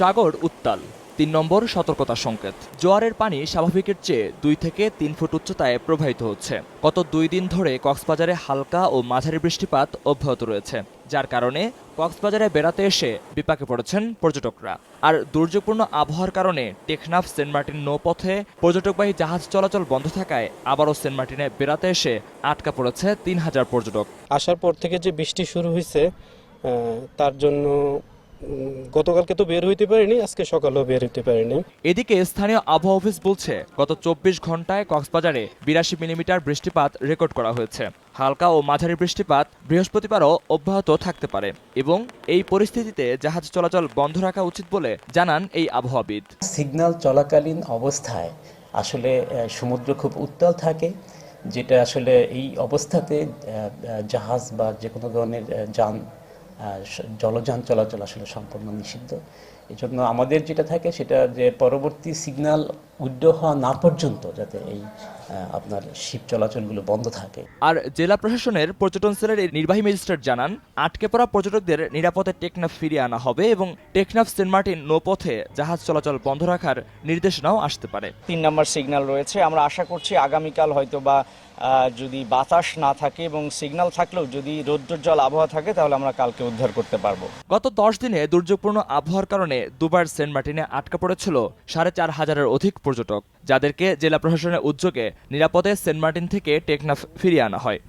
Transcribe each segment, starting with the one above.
সাগর উত্তাল। তিন নম্বর সতর্কতা সংকেত। জোয়ারের পানি স্বাভাবিকের চেয়ে দুই থেকে তিন ফুট উচ্চতায় প্রবাহিত হচ্ছে। গত দুই দিন ধরে কক্সবাজারে হালকা ও মাঝারি বৃষ্টিপাত অব্যাহত রয়েছে, যার কারণে কক্সবাজারে বেড়াতে এসে বিপাকে পড়েছেন পর্যটকরা। আর দুর্যোগপূর্ণ আবহাওয়ার কারণে টেকনাফ সেন্ট মার্টিন নৌপথে পর্যটকবাহী জাহাজ চলাচল বন্ধ থাকায় আবারও সেন্ট মার্টিনে বেড়াতে এসে আটকা পড়েছে তিন হাজার পর্যটক। আসার পর থেকে যে বৃষ্টি শুরু হয়েছে তার জন্য গতকালকে তো বের হইতে পারিনি আজকে সকালেও বের হইতে পারিনি। এদিকে স্থানীয় আবহাওয়া অফিস বলছে গত চব্বিশ ঘন্টায় কক্সবাজারে বিরাশি মিলিমিটার বৃষ্টিপাত রেকর্ড করা হয়েছে। হালকা ও মাঝারি বৃষ্টিপাত বৃহস্পতিবারও অব্যাহত থাকতে পারে এবং এই পরিস্থিতিতে জাহাজ চলাচল বন্ধ রাখা উচিত বলে জানান এই আবহাওয়াবিদ। সিগন্যাল চলাকালীন অবস্থায় আসলে সমুদ্র খুব উত্তাল থাকে যেটা আসলে এই অবস্থাতে জাহাজ বা যে কোনো ধরনের যান জলযান চলাচল আসলে সম্পূর্ণ নিষিদ্ধ। এজন্য আমাদের যেটা থাকে সেটা যে পরবর্তী সিগন্যাল উড্ড হওয়া না পর্যন্ত যাতে এই আপনার শিপ চলাচলগুলো বন্ধ থাকে। আর জেলা প্রশাসনের পর্যটন সেলের নির্বাহী ম্যাজিস্ট্রেট জানান আটকে পড়া পর্যটকদের নিরাপদে টেকনাফ ফিরিয়ে আনা হবে এবং টেকনাফ সেন্ট মার্টিন নৌপথে জাহাজ চলাচল বন্ধ রাখার নির্দেশনাও আসতে পারে। তিন নম্বর সিগন্যাল রয়েছে। আমরা আশা করছি আগামীকাল হয়তো বা আহ, যদি বাতাস না থাকে এবং সিগন্যাল থাকলেও যদি রৌদ্রোজ্জ্বল আবহাওয়া থাকে তাহলে আমরা কালকে উদ্ধার করতে পারব। গত দশ দিনে দুর্যোগপূর্ণ আবহাওয়ার কারণে দুবার সেন্ট মার্টিনে আটকা পড়েছিল সাড়ে চার হাজারের অধিক পর্যটক, যাদেরকে জেলা প্রশাসনের উদ্যোগে নিরাপদে সেন্ট মার্টিন থেকে টেকনাফ ফিরিয়ে আনা হয়।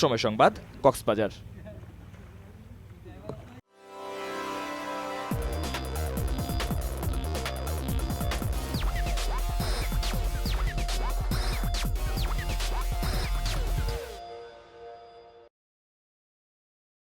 সময় সংবাদ, কক্সবাজার।